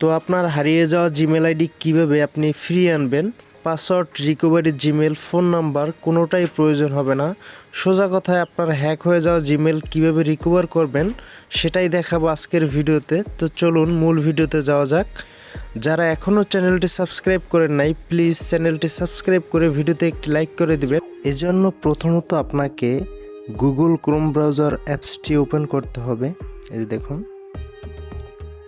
তো আপনার হারিয়ে যাওয়া জিমেল আইডি কীভাবে আপনি ফ্রি আনবেন? Password recovery Gmail phone number কোনোটাই প্রয়োজন হবে না। সোজা কথায় আপনার হ্যাক হয়ে যাওয়া জিমেল কীভাবে রিকভার করবেন, সেটাই দেখাবো আজকের ভিডিওতে। তো চলুন মূল ভিডিওতে যাওয়া যাক। যারা এখনও চ্যানেলটি সাবস্ক্রাইব করেন নাই প্লিজ চ্যানেলটি সাবস্ক্রাইব করে ভিডিওতে একটি লাইক করে দেবেন। এজন্য প্রথমত আপনাকে গুগল ক্রোম ব্রাউজার অ্যাপসটি ওপেন করতে হবে। এই দেখুন।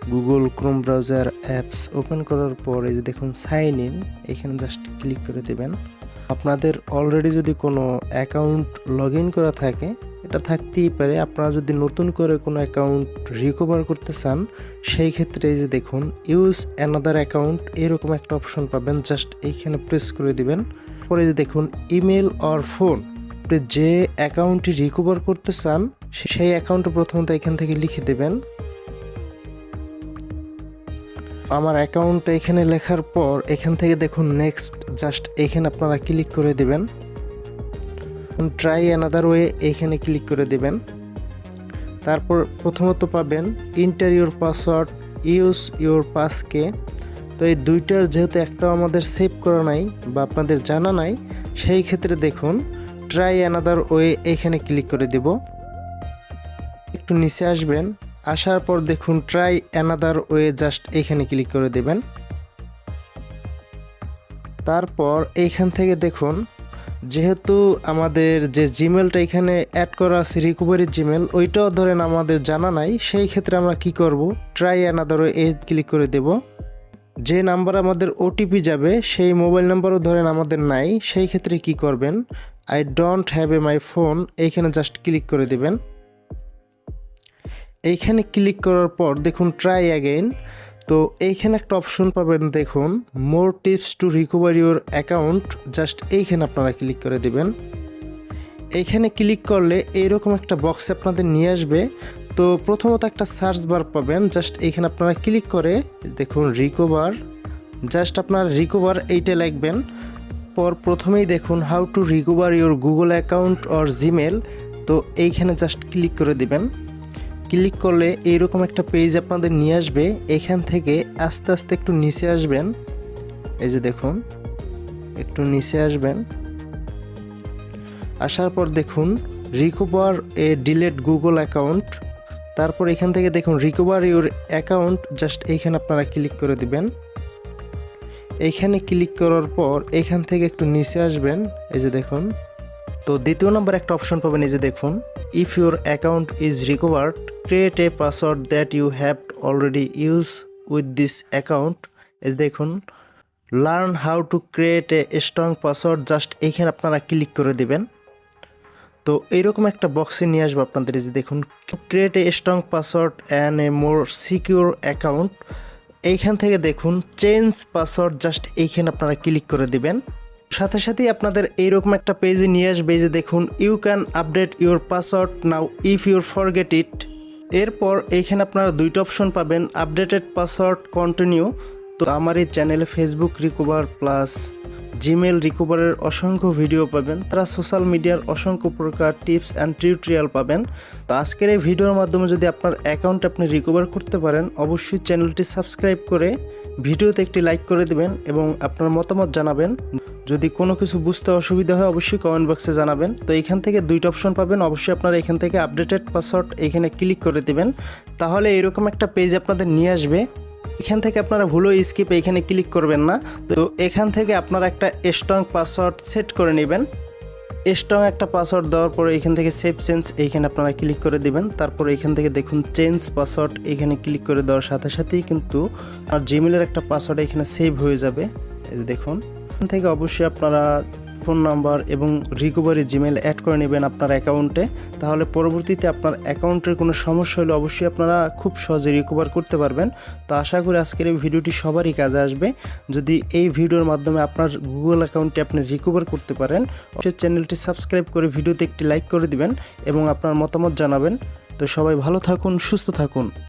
Google Chrome browser apps open করার পর এই যে দেখুন সাইন ইন এখানে জাস্ট ক্লিক করে দেবেন। আপনাদের অলরেডি যদি কোনো অ্যাকাউন্ট লগ ইন করা থাকে, এটা থাকতেই পারে। আপনারা যদি নতুন করে কোনো অ্যাকাউন্ট রিকভার করতে চান, সেই ক্ষেত্রে এই যে দেখুন ইউজ অ্যানাদার অ্যাকাউন্ট এরকম একটা অপশন পাবেন। জাস্ট এইখানে প্রেস করে দিবেন। পরে যে দেখুন ইমেল অর ফোন যে অ্যাকাউন্টটি রিকভার করতে চান সেই অ্যাকাউন্টে প্রথমত এখান থেকে লিখে দেবেন। আমার অ্যাকাউন্টটা এখানে লেখার পর এখান থেকে দেখুন নেক্সট জাস্ট এখানে আপনারা ক্লিক করে দেবেন। ট্রাই অ্যানাদার ওয়ে এখানে ক্লিক করে দেবেন। তারপর প্রথমত পাবেন enter your password use your পাসকে তো এই দুইটার যেহেতু একটাও আমাদের সেভ করা নাই বা আপনাদের জানা নাই, সেই ক্ষেত্রে দেখুন ট্রাই অ্যানাদার ওয়ে এখানে ক্লিক করে দেব। একটু নিচে আসবেন। আসার পর দেখুন ট্রাই অ্যানাদার ওয়ে জাস্ট এখানে ক্লিক করে দেবেন। তারপর এইখান থেকে দেখুন, যেহেতু আমাদের যে জিমেলটা এখানে অ্যাড করা আছে রিকভারি জিমেল ওইটাও ধরেন আমাদের জানা নাই, সেই ক্ষেত্রে আমরা কি করব? ট্রাই অ্যানাদার ওয়ে ক্লিক করে দেব। যে নাম্বার আমাদের ওটিপি যাবে, সেই মোবাইল নাম্বারও ধরেন আমাদের নাই, সেই ক্ষেত্রে কি করবেন? I don't have a my phone এইখানে জাস্ট ক্লিক করে দেবেন। এইখানে ক্লিক করার পর দেখুন ট্রাই অ্যাগেন তো এইখানে একটা অপশন পাবেন দেখুন more tips to recover your account just এইখানে আপনারা ক্লিক করে দেবেন। এইখানে ক্লিক করলে এইরকম একটা বক্স আপনাদের নিয়ে আসবে। তো প্রথমত একটা সার্চ বার পাবেন জাস্ট এইখানে আপনারা ক্লিক করে দেখুন রিকভার জাস্ট আপনার রিকভার এইটা লিখবেন। পর প্রথমেই দেখুন how to recover your Google account or Gmail তো এইখানে জাস্ট ক্লিক করে দিবেন। ক্লিক করলে এইরকম একটা পেজ আপনাদের নিয়ে আসবে। এখান থেকে আস্তে আস্তে একটু নিচে আসবেন। এই যে দেখুন, একটু নিচে আসবেন। আসার পর দেখুন recover a delete Google account তারপর এখান থেকে দেখুন রিকভার ইউর অ্যাকাউন্ট জাস্ট এইখানে আপনারা ক্লিক করে দিবেন। এইখানে ক্লিক করার পর এখান থেকে একটু নিচে আসবেন। এই যে দেখুন, তো দ্বিতীয় নম্বর একটা অপশন পাবেন। এই যে দেখুন if your account is recovered a password that you have already use with this account এই যে দেখুন learn how to create a strong password just এইখানে আপনারা ক্লিক করে দিবেন। তো এইরকম একটা বক্সে নিয়ে আসব আপনাদের যে দেখুন create a strong password and a more secure account এইখান থেকে দেখুন চেঞ্জ পাসওয়ার্ড জাস্ট এইখানে আপনারা ক্লিক করে দিবেন। সাথে সাথেই আপনাদের এইরকম একটা পেজে নিয়ে আসবে যে দেখুন you can update your password now if your forget it এরপর এইখানে আপনারা দুইটা অপশন পাবেন আপডেটেড পাসওয়ার্ড কন্টিনিউ তো আমার এই চ্যানেলে ফেসবুক রিকভার প্লাস জিমেল রিকভারের অসংখ্য ভিডিও পাবেন, তারা সোশ্যাল মিডিয়ার অসংখ্য প্রকার টিপস অ্যান্ড টিউটোরিয়াল পাবেন। তো আজকের এই ভিডিওর মাধ্যমে যদি আপনার অ্যাকাউন্ট আপনি রিকভার করতে পারেন, অবশ্যই চ্যানেলটি সাবস্ক্রাইব করে ভিডিওতে একটি লাইক করে দিবেন এবং আপনার মতামত জানাবেন। যদি কোনো কিছু বুঝতে অসুবিধা হয়, অবশ্যই কমেন্ট বক্সে জানাবেন। তো এখান থেকে দুইটা অপশন পাবেন। অবশ্যই আপনারা এখান থেকে আপডেটেড পাসওয়ার্ড এখানে ক্লিক করে দিবেন। তাহলে এরকম একটা পেজ আপনাদের নিয়ে আসবে। এখান থেকে আপনারা ভুলো স্কিপ এখানে ক্লিক করবেন না। তো এখান থেকে আপনারা একটা স্ট্রং পাসওয়ার্ড সেট করে নেবেন। স্ট্রং একটা পাসওয়ার্ড দেওয়ার পরে এখান থেকে সেভ চেঞ্জ এইখানে আপনারা ক্লিক করে দিবেন। তারপর এখান থেকে দেখুন চেঞ্জ পাসওয়ার্ড এখানে ক্লিক করে দেওয়ার সাথে সাথেই কিন্তু আর জিমেলের একটা পাসওয়ার্ড এখানে সেভ হয়ে যাবে। এই যে দেখুন। এখান থেকে অবশ্যই আপনারা ফোন নাম্বার এবং রিকভারি জিমেল অ্যাড করে নেবেন আপনার অ্যাকাউন্টে। তাহলে পরবর্তীতে আপনার অ্যাকাউন্টের কোনো সমস্যা হলে অবশ্যই আপনারা খুব সহজে রিকভার করতে পারবেন। তো আশা করি আজকের এই ভিডিওটি সবারই কাজে আসবে। যদি এই ভিডিওর মাধ্যমে আপনার গুগল অ্যাকাউন্টে আপনি রিকভার করতে পারেন, অবশ্যই চ্যানেলটি সাবস্ক্রাইব করে ভিডিওতে একটি লাইক করে দিবেন এবং আপনার মতামত জানাবেন। তো সবাই ভালো থাকুন, সুস্থ থাকুন।